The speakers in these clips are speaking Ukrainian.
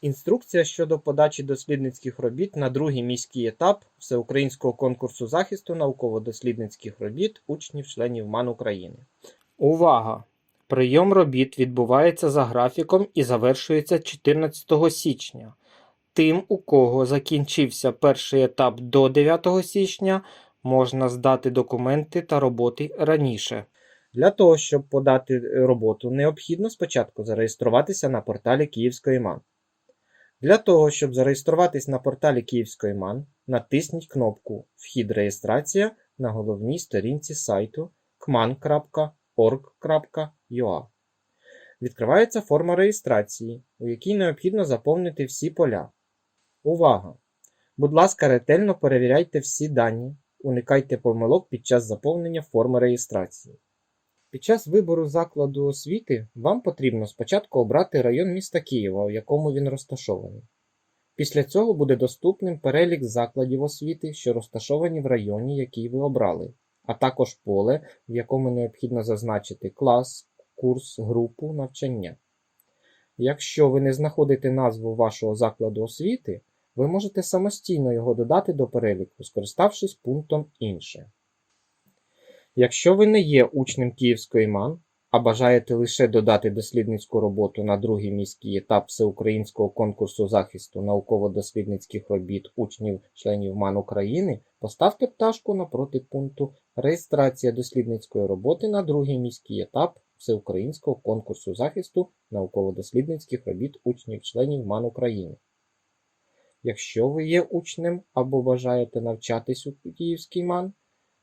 Інструкція щодо подачі дослідницьких робіт на другий міський етап Всеукраїнського конкурсу захисту науково-дослідницьких робіт учнів-членів МАН України. Увага! Прийом робіт відбувається за графіком і завершується 14 січня. Тим, у кого закінчився перший етап до 9 січня, можна здати документи та роботи раніше. Для того, щоб подати роботу, необхідно спочатку зареєструватися на порталі Київської МАН. Для того, щоб зареєструватись на порталі Київської МАН, натисніть кнопку Вхід реєстрація на головній сторінці сайту kman.org.ua. Відкривається форма реєстрації, у якій необхідно заповнити всі поля. Увага! Будь ласка, ретельно перевіряйте всі дані, уникайте помилок під час заповнення форми реєстрації. Під час вибору закладу освіти вам потрібно спочатку обрати район міста Києва, у якому він розташований. Після цього буде доступним перелік закладів освіти, що розташовані в районі, який ви обрали, а також поле, в якому необхідно зазначити клас, курс, групу навчання. Якщо ви не знаходите назву вашого закладу освіти, ви можете самостійно його додати до переліку, скориставшись пунктом Інше. Якщо ви не є учнем Київської МАН, а бажаєте лише додати дослідницьку роботу на другий міський етап Всеукраїнського конкурсу захисту науково-дослідницьких робіт учнів-членів МАН України, поставте пташку напроти пункту Реєстрація дослідницької роботи на другий міський етап Всеукраїнського конкурсу захисту науково-дослідницьких робіт учнів-членів МАН України. Якщо ви є учнем або бажаєте навчатись у Київській МАН,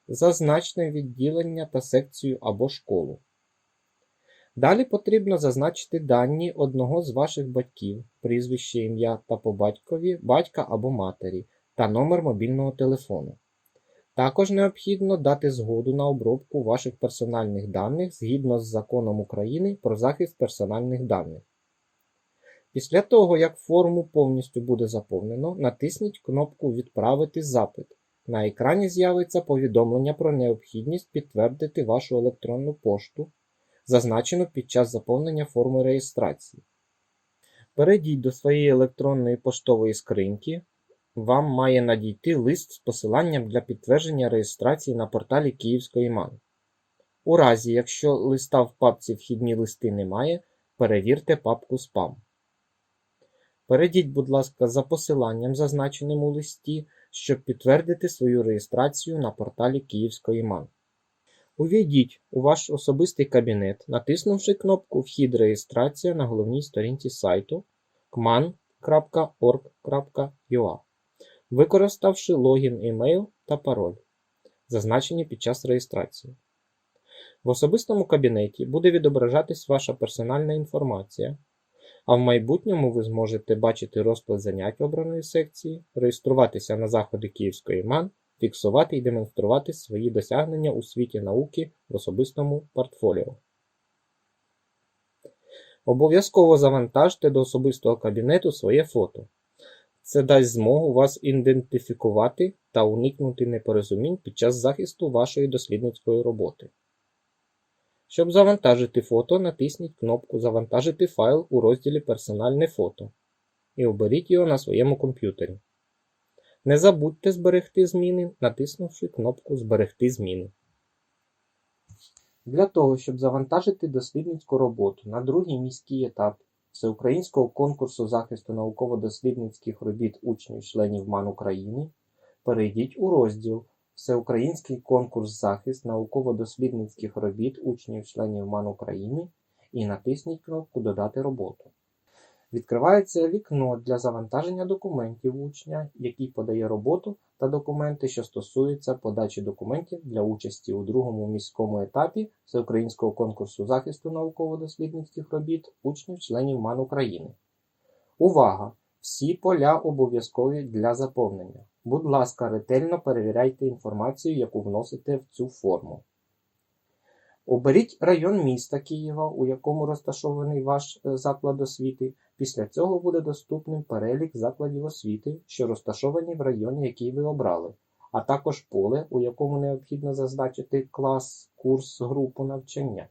зазначте відділення та секцію або школу. Далі потрібно зазначити дані одного з ваших батьків, прізвище, ім'я та по батькові, батька або матері та номер мобільного телефону. Також необхідно дати згоду на обробку ваших персональних даних згідно з Законом України про захист персональних даних. Після того, як форму повністю буде заповнено, натисніть кнопку Відправити запит. На екрані з'явиться повідомлення про необхідність підтвердити вашу електронну пошту, зазначену під час заповнення форми реєстрації. Перейдіть до своєї електронної поштової скриньки. Вам має надійти лист з посиланням для підтвердження реєстрації на порталі Київської МАН. У разі, якщо листа в папці Вхідні листи немає, перевірте папку Спам. Перейдіть, будь ласка, за посиланням, зазначеним у листі, щоб підтвердити свою реєстрацію на порталі Київської МАН. Увійдіть у ваш особистий кабінет, натиснувши кнопку Вхід реєстрація на головній сторінці сайту kman.org.ua, використавши логін імейл та пароль, зазначені під час реєстрації. В особистому кабінеті буде відображатись ваша персональна інформація, а в майбутньому ви зможете бачити розклад занять обраної секції, реєструватися на заходи Київської МАН, фіксувати і демонструвати свої досягнення у світі науки в особистому портфоліо. Обов'язково завантажте до особистого кабінету своє фото. Це дасть змогу вас ідентифікувати та уникнути непорозумінь під час захисту вашої дослідницької роботи. Щоб завантажити фото, натисніть кнопку Завантажити файл у розділі Персональне фото і оберіть його на своєму комп'ютері. Не забудьте зберегти зміни, натиснувши кнопку Зберегти зміни. Для того, щоб завантажити дослідницьку роботу на другий міський етап Всеукраїнського конкурсу захисту науково-дослідницьких робіт учнів-членів МАН України, перейдіть у розділ Всеукраїнський конкурс захист науково-дослідницьких робіт учнів-членів МАН України і натисніть кнопку Додати роботу. Відкривається вікно для завантаження документів учня, який подає роботу та документи, що стосуються подачі документів для участі у другому міському етапі Всеукраїнського конкурсу захисту науково-дослідницьких робіт учнів-членів МАН України. Увага! Всі поля обов'язкові для заповнення. Будь ласка, ретельно перевіряйте інформацію, яку вносите в цю форму. Оберіть район міста Києва, у якому розташований ваш е, заклад освіти. Після цього буде доступним перелік закладів освіти, що розташовані в районі, який ви обрали, а також поле, у якому необхідно зазначити клас, курс, групу навчання.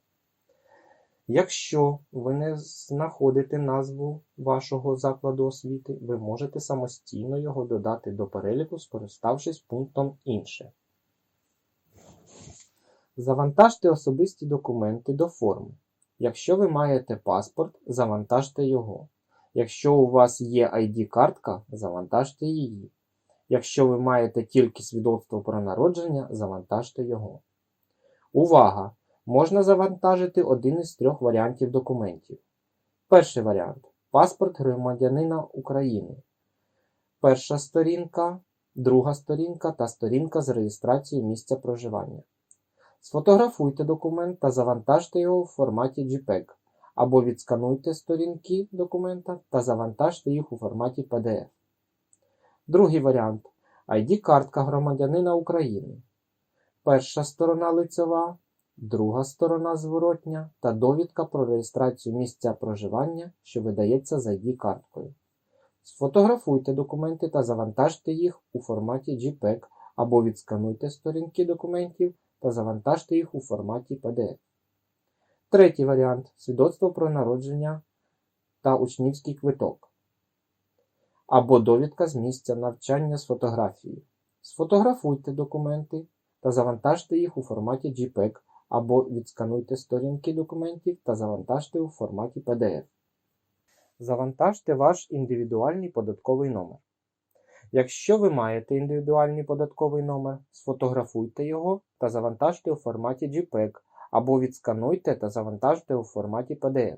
Якщо ви не знаходите назву вашого закладу освіти, ви можете самостійно його додати до переліку, скориставшись пунктом Інше. Завантажте особисті документи до форми. Якщо ви маєте паспорт, завантажте його. Якщо у вас є ID-картка, завантажте її. Якщо ви маєте тільки свідоцтво про народження, завантажте його. Увага! Можна завантажити один із трьох варіантів документів. Перший варіант паспорт громадянина України. Перша сторінка, друга сторінка та сторінка з реєстрацією місця проживання. Сфотографуйте документ та завантажте його в форматі JPEG або відскануйте сторінки документа та завантажте їх у форматі PDF. Другий варіант ID-картка громадянина України. Перша сторона лицьова, друга сторона зворотня та довідка про реєстрацію місця проживання, що видається з ID-карткою. Сфотографуйте документи та завантажте їх у форматі JPEG або відскануйте сторінки документів та завантажте їх у форматі PDF. Третій варіант свідоцтво про народження та учнівський квиток. Або довідка з місця навчання з фотографією. Сфотографуйте документи та завантажте їх у форматі JPEG або відскануйте сторінки документів та завантажте у форматі PDF. Завантажте ваш індивідуальний податковий номер. Якщо ви маєте індивідуальний податковий номер, сфотографуйте його та завантажте у форматі JPEG або відскануйте та завантажте у форматі PDF.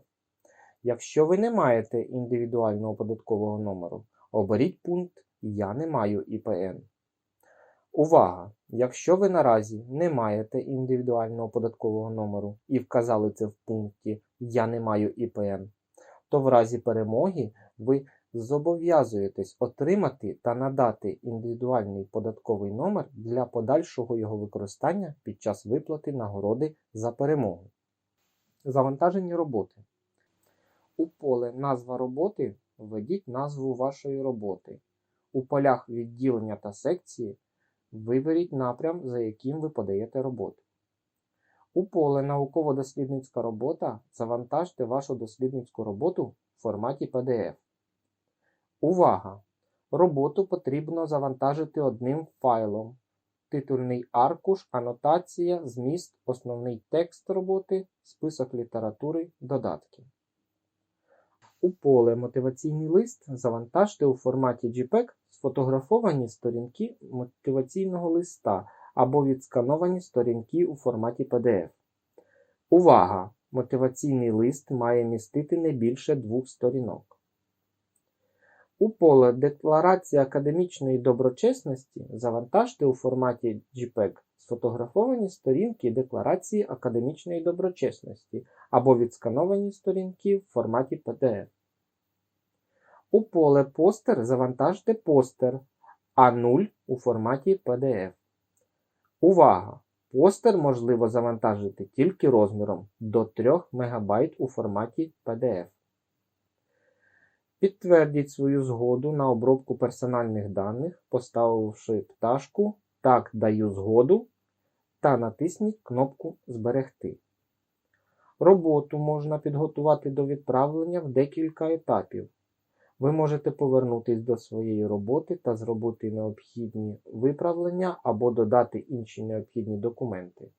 Якщо ви не маєте індивідуального податкового номеру, оберіть пункт Я не маю ІПН. Увага! Якщо ви наразі не маєте індивідуального податкового номеру і вказали це в пункті Я не маю ІПН, то в разі перемоги ви зобов'язуєтесь отримати та надати індивідуальний податковий номер для подальшого його використання під час виплати нагороди за перемогу. Завантажені роботи. У поле Назва роботи введіть назву вашої роботи. У полях відділення та секції виберіть напрям, за яким ви подаєте роботу. У поле Науково-дослідницька робота завантажте вашу дослідницьку роботу в форматі PDF. Увага! Роботу потрібно завантажити одним файлом. Титульний аркуш, анотація, зміст, основний текст роботи, список літератури, додатки. У поле Мотиваційний лист завантажте у форматі JPEG сфотографовані сторінки мотиваційного листа або відскановані сторінки у форматі PDF. Увага! Мотиваційний лист має містити не більше двох сторінок. У поле Декларація академічної доброчесності завантажте у форматі JPEG сфотографовані сторінки Декларації академічної доброчесності або відскановані сторінки в форматі PDF. У поле Постер завантажте постер А0 у форматі PDF. Увага! Постер можливо завантажити тільки розміром до 3 МБ у форматі PDF. Підтвердіть свою згоду на обробку персональних даних, поставивши пташку Так даю згоду та натисніть кнопку Зберегти. Роботу можна підготувати до відправлення в декілька етапів. Ви можете повернутися до своєї роботи та зробити необхідні виправлення або додати інші необхідні документи.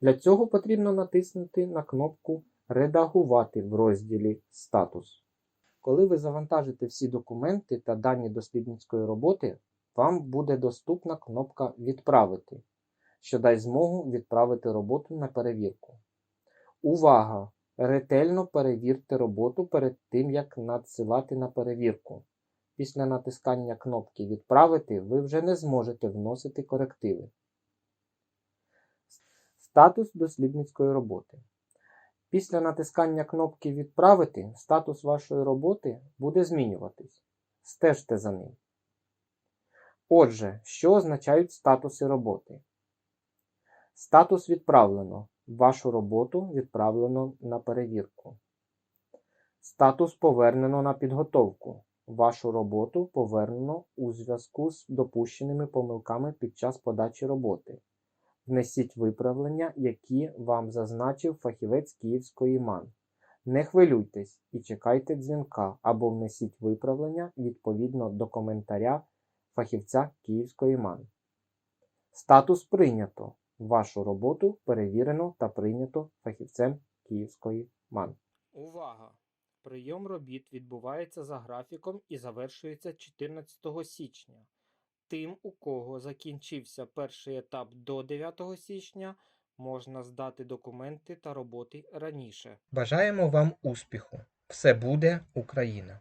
Для цього потрібно натиснути на кнопку Редагувати в розділі Статус. Коли ви завантажите всі документи та дані дослідницької роботи, вам буде доступна кнопка Відправити, що дасть змогу відправити роботу на перевірку. Увага! Ретельно перевірте роботу перед тим, як надсилати на перевірку. Після натискання кнопки Відправити ви вже не зможете вносити корективи. Статус дослідницької роботи. Після натискання кнопки Відправити статус вашої роботи буде змінюватись. Стежте за ним. Отже, що означають статуси роботи? Статус відправлено. Вашу роботу відправлено на перевірку. Статус повернено на підготовку. Вашу роботу повернено у зв'язку з допущеними помилками під час подачі роботи. Внесіть виправлення, які вам зазначив фахівець Київської МАН. Не хвилюйтесь і чекайте дзвінка або внесіть виправлення відповідно до коментаря фахівця Київської МАН. Статус прийнято. Вашу роботу перевірено та прийнято фахівцем Київської МАН. Увага! Прийом робіт відбувається за графіком і завершується 14 січня. Тим, у кого закінчився перший етап до 9 січня, можна здати документи та роботи раніше. Бажаємо вам успіху! Все буде Україна!